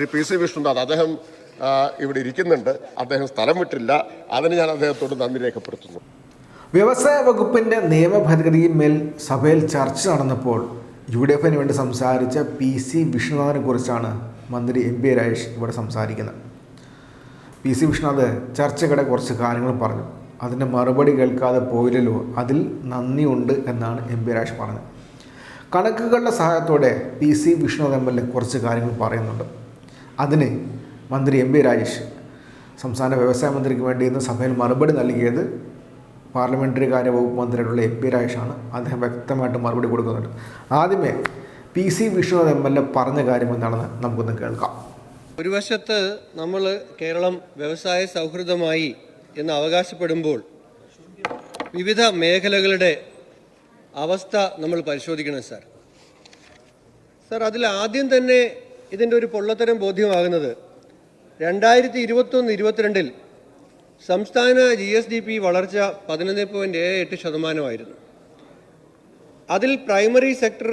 Shri P C Vishnunath അദ്ദേഹം ഇവിടെ ഇരിക്കുന്നുണ്ട്. അദ്ദേഹം സ്ഥലം വിട്ടില്ല. അതിന് ഞാൻ അദ്ദേഹത്തോട് നന്ദി രേഖപ്പെടുത്തുന്നു. വ്യവസായ വകുപ്പിന്റെ നിയമ ഭേദഗതിയിന്മേൽ സഭയിൽ ചർച്ച നടന്നപ്പോൾ യു ഡി എഫിന് വേണ്ടി സംസാരിച്ച പി സി വിഷ്ണുനാഥിനെ കുറിച്ചാണ് മന്ത്രി എം പി രാജേഷ് ഇവിടെ സംസാരിക്കുന്നത്. പി സി വിഷ്ണുനാഥ് ചർച്ചക്കിടെ കുറച്ച് കാര്യങ്ങൾ പറഞ്ഞു. അതിന്റെ മറുപടി കേൾക്കാതെ പോയില്ലല്ലോ. അതിൽ നന്ദിയുണ്ട് എന്നാണ് എം പി രാജേഷ് പറഞ്ഞത്. കണക്കുകളുടെ സഹായത്തോടെ P C Vishnunath M L A കുറച്ച് കാര്യങ്ങൾ പറയുന്നുണ്ട്. അതിന് മന്ത്രി എം പി രാജേഷ് സംസ്ഥാന വ്യവസായ മന്ത്രിക്ക് വേണ്ടി ഇന്ന് സഭയിൽ മറുപടി നൽകിയത് പാർലമെന്ററി കാര്യ വകുപ്പ് മന്ത്രിയായിട്ടുള്ള എം പി രാജേഷാണ്. അദ്ദേഹം വ്യക്തമായിട്ട് മറുപടി കൊടുക്കുന്നുണ്ട്. ആദ്യമേ P C Vishnunath M L A പറഞ്ഞ കാര്യം എന്താണെന്ന് നമുക്കൊന്ന് കേൾക്കാം. ഒരു വശത്ത് നമ്മൾ കേരളം വ്യവസായ സൗഹൃദമായി എന്ന് അവകാശപ്പെടുമ്പോൾ വിവിധ മേഖലകളുടെ അവസ്ഥ നമ്മൾ പരിശോധിക്കണം സാർ. സാർ അതിൽ ആദ്യം തന്നെ ഇതിന്റെ ഒരു പൊള്ളത്തരം ബോധ്യമാകുന്നത്. രണ്ടായിരത്തി ഇരുപത്തൊന്ന് ഇരുപത്തിരണ്ടിൽ സംസ്ഥാന ജി എസ് ഡി പി വളർച്ച പതിനൊന്ന് പോയിന്റ് ഏഴ് എട്ട് ശതമാനമായിരുന്നു. അതിൽ primary sector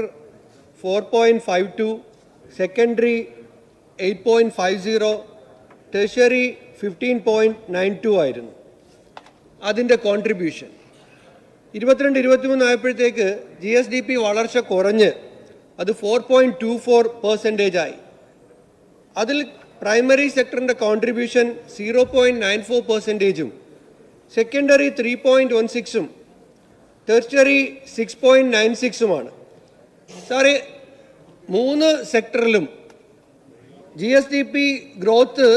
four point five two secondary eight point five zero tertiary fifteen point nine two ആയിരുന്നു അതിന്റെ കോൺട്രിബ്യൂഷൻ. ഇരുപത്തിരണ്ട് ഇരുപത്തിമൂന്ന് ആയപ്പോഴത്തേക്ക് ജി എസ് ഡി പി വളർച്ച കുറഞ്ഞ് അത് four point two four percentage ആയി അതിൽ primary സെക്ടറിന്റെ contribution zero point nine four പെർസെന്റേജും secondary three point one സിക്സും ടെർച്ചറി സിക്സ് പോയിന്റ് നയൻ സിക്സുമാണ് സാറേ മൂന്ന് സെക്ടറിലും G S D P growth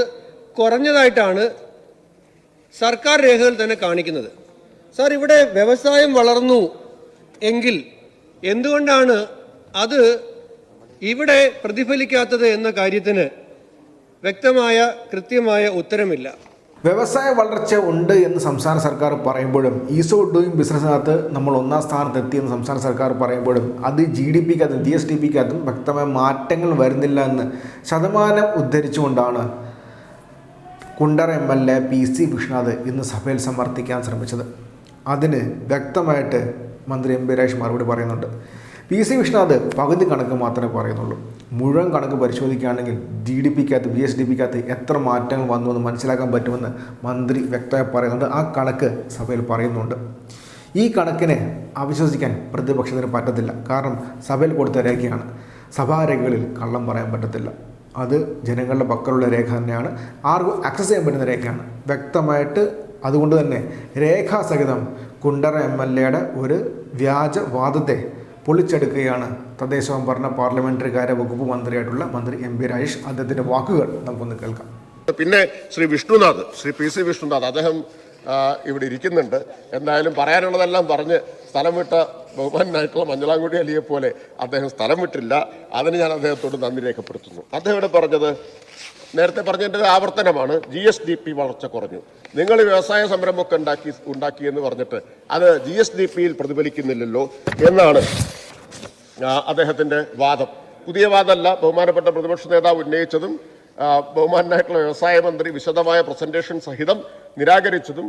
കുറഞ്ഞതായിട്ടാണ് സർക്കാർ രേഖകൾ തന്നെ കാണിക്കുന്നത്. സാർ ഇവിടെ വ്യവസായം വളർന്നു എങ്കിൽ എന്തുകൊണ്ടാണ് അത് ഇവിടെ പ്രതിഫലിക്കാത്തത് എന്ന കാര്യത്തിന് വ്യക്തമായ കൃത്യമായ ഉത്തരമില്ല. വ്യവസായ വളർച്ച ഉണ്ട് എന്ന് സംസ്ഥാന സർക്കാർ പറയുമ്പോഴും ഈസ് ഡൂയിങ് ബിസിനസ്സിനകത്ത് നമ്മൾ ഒന്നാം സ്ഥാനത്ത് എത്തിയെന്ന് സംസ്ഥാന സർക്കാർ പറയുമ്പോഴും അത് ജി ഡി പിക്കകത്തും ജി എസ് ഡി പിക്കകത്തും വ്യക്തമായ മാറ്റങ്ങൾ വരുന്നില്ല എന്ന് ശതമാനം ഉദ്ധരിച്ചുകൊണ്ടാണ് Kundara M L A P C Vishnunath ഇന്ന് സഭയിൽ സമർത്ഥിക്കാൻ ശ്രമിച്ചത്. അതിന് വ്യക്തമായിട്ട് മന്ത്രി എം പി രാജ് മറുപടി പറയുന്നുണ്ട്. പി സി വിഷ്ണുനാഥ് പകുതി കണക്ക് മാത്രമേ പറയുന്നുള്ളൂ. മുഴുവൻ കണക്ക് പരിശോധിക്കുകയാണെങ്കിൽ ജി ഡി പിക്കകത്ത് ബി എസ് ഡി പിക്കകത്ത് എത്ര മാറ്റങ്ങൾ വന്നു എന്ന് മനസ്സിലാക്കാൻ പറ്റുമെന്ന് മന്ത്രി വ്യക്തമായി പറയുന്നുണ്ട്. ആ കണക്ക് സഭയിൽ പറയുന്നുണ്ട്. ഈ കണക്കിനെ അവിശ്വസിക്കാൻ പ്രതിപക്ഷത്തിന് പറ്റത്തില്ല. കാരണം സഭയിൽ കൊടുത്ത രേഖയാണ്. സഭാരേഖകളിൽ കള്ളം പറയാൻ പറ്റത്തില്ല. അത് ജനങ്ങളുടെ പക്കലുള്ള രേഖ തന്നെയാണ്. ആർക്കും ആക്സസ് ചെയ്യാൻ പറ്റുന്ന രേഖയാണ്. വ്യക്തമായിട്ട് അതുകൊണ്ട് തന്നെ രേഖാസഹിതം കുണ്ടറ എം എൽ എയുടെ ഒരു വ്യാജവാദത്തെ പൊളിച്ചെടുക്കുകയാണ്. തദ്ദേശ ഭരണ പാർലമെന്ററി കാര്യ വകുപ്പ് മന്ത്രിയായിട്ടുള്ള മന്ത്രി എം പി രാജേഷ് അദ്ദേഹത്തിന്റെ വാക്കുകൾ നമുക്കൊന്ന് കേൾക്കാം. പിന്നെ ശ്രീ വിഷ്ണുനാഥ് ശ്രീ പി സി വിഷ്ണുനാഥ് അദ്ദേഹം ഇവിടെ ഇരിക്കുന്നുണ്ട്. എന്തായാലും പറയാനുള്ളതെല്ലാം പറഞ്ഞ് സ്ഥലം വിട്ട ബഹുമാനായിട്ടുള്ള മഞ്ഞളാംകുടി അലിയെ പോലെ അദ്ദേഹം സ്ഥലം വിട്ടില്ല. അതിന് ഞാൻ അദ്ദേഹത്തോട് നന്ദി രേഖപ്പെടുത്തുന്നു. അദ്ദേഹം ഇവിടെ പറഞ്ഞത്? നേരത്തെ പറഞ്ഞതിന്റെ ആവർത്തനമാണ്. ജി എസ് ഡി പി വളർച്ച കുറഞ്ഞു. നിങ്ങൾ വ്യവസായ സംരംഭമൊക്കെ ഉണ്ടാക്കി ഉണ്ടാക്കി എന്ന് പറഞ്ഞിട്ട് അത് ജി എസ് ഡി പിയിൽ പ്രതിഫലിക്കുന്നില്ലല്ലോ എന്നാണ് അദ്ദേഹത്തിന്റെ വാദം. പുതിയ വാദമല്ല ബഹുമാനപ്പെട്ട പ്രതിപക്ഷ നേതാവ് ഉന്നയിച്ചതും ബഹുമാനായിട്ടുള്ള വ്യവസായ മന്ത്രി വിശദമായ പ്രസന്റേഷൻ സഹിതം നിരാകരിച്ചതും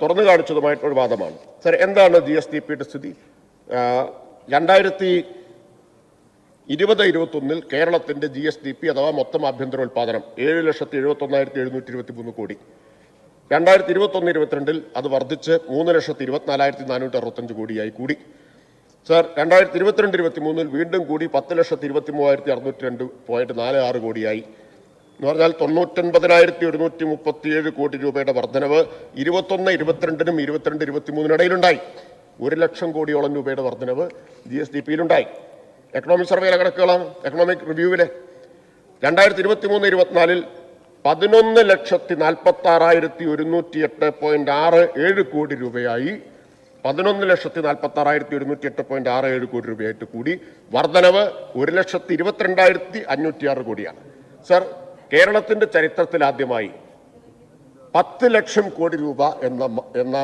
തുറന്നു കാണിച്ചതുമായിട്ടുള്ള വാദമാണ്. സർ എന്താണ് ജി എസ് ഡി പിയുടെ സ്ഥിതി? രണ്ടായിരത്തി ഇരുപത് ഇരുപത്തൊന്നിൽ കേരളത്തിന്റെ ജി എസ് ഡി പി അഥവാ മൊത്തം ആഭ്യന്തര ഉൽപ്പാദനം ഏഴ് ലക്ഷത്തി എഴുപത്തൊന്നായിരത്തി എഴുന്നൂറ്റി ഇരുപത്തി മൂന്ന് കോടി. രണ്ടായിരത്തി ഇരുപത്തൊന്ന് ഇരുപത്തിരണ്ടിൽ അത് വർദ്ധിച്ച് മൂന്ന് ലക്ഷത്തി ഇരുപത്തിനാലായിരത്തി നാനൂറ്റി അറുപത്തഞ്ച് കോടിയായി കൂടി. സർ രണ്ടായിരത്തി ഇരുപത്തിരണ്ട് ഇരുപത്തി മൂന്നിൽ വീണ്ടും കൂടി പത്ത് ലക്ഷത്തി ഇരുപത്തി മൂവായിരത്തി അറുന്നൂറ്റി രണ്ട് പോയിന്റ് നാല് ആറ് കോടിയായി. എന്ന് പറഞ്ഞാൽ തൊണ്ണൂറ്റൊൻപതിനായിരത്തി ഒരുന്നൂറ്റി മുപ്പത്തിയേഴ് കോടി രൂപയുടെ വർധനവ് ഇരുപത്തൊന്ന് ഇരുപത്തിരണ്ടിനും ഇരുപത്തിരണ്ട് ഇരുപത്തി മൂന്നിനിടയിലുണ്ടായി ഒരു ലക്ഷം കോടിയോളം രൂപയുടെ വർധനവ് ജി എസ് ഡി പിയിലുണ്ടായി. എക്കണോമിക് സർവേയിലെ കണക്കുകളാണ് എക്കണോമിക് റിവ്യൂവിലെ രണ്ടായിരത്തി ഇരുപത്തി മൂന്ന് ഇരുപത്തിനാലിൽ പതിനൊന്ന് ലക്ഷത്തി നാൽപ്പത്തി ആറായിരത്തി ഒരുന്നൂറ്റി എട്ട് പോയിന്റ് ആറ് ഏഴ് കോടി രൂപയായി. പതിനൊന്ന് ലക്ഷത്തി നാൽപ്പത്തി ആറായിരത്തി ഒരുന്നൂറ്റി എട്ട് പോയിന്റ് ആറ് ഏഴ് കോടി രൂപയായിട്ട് കൂടി. വർധനവ് ഒരു ലക്ഷത്തി ഇരുപത്തിരണ്ടായിരത്തി അഞ്ഞൂറ്റി ആറ് കോടിയാണ്. സർ കേരളത്തിന്റെ ചരിത്രത്തിൽ ആദ്യമായി പത്ത് ലക്ഷം കോടി രൂപ എന്ന എന്ന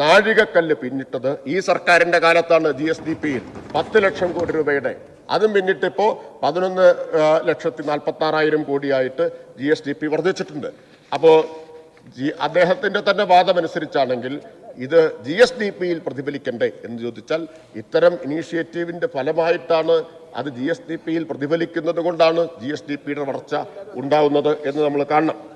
നാഴികക്കല്ല് പിന്നിട്ടത് ഈ സർക്കാരിന്റെ കാലത്താണ് ജി എസ് ഡി പിയിൽ. പത്ത് ലക്ഷം കോടി രൂപയുടെ. അതും പിന്നിട്ടിപ്പോൾ പതിനൊന്ന് ലക്ഷത്തി നാൽപ്പത്തി ആറായിരം കോടിയായിട്ട് ജി എസ് ഡി പി വർദ്ധിച്ചിട്ടുണ്ട്. അപ്പോൾ ജി അദ്ദേഹത്തിന്റെ തന്നെ വാദമനുസരിച്ചാണെങ്കിൽ ഇത് ജി എസ് ഡി പിയിൽ പ്രതിഫലിക്കണ്ടേ എന്ന് ചോദിച്ചാൽ ഇത്തരം ഇനീഷ്യേറ്റീവിന്റെ ഫലമായിട്ടാണ് അത് ജി എസ് ഡി പിയിൽ പ്രതിഫലിക്കുന്നത് കൊണ്ടാണ് ജി എസ് ഡി പിയുടെ വളർച്ച ഉണ്ടാവുന്നത് എന്ന് നമ്മൾ കാണണം.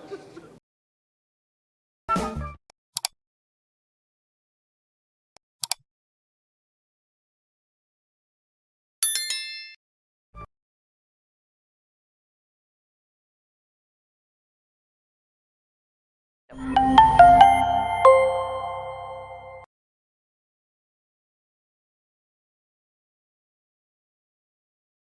you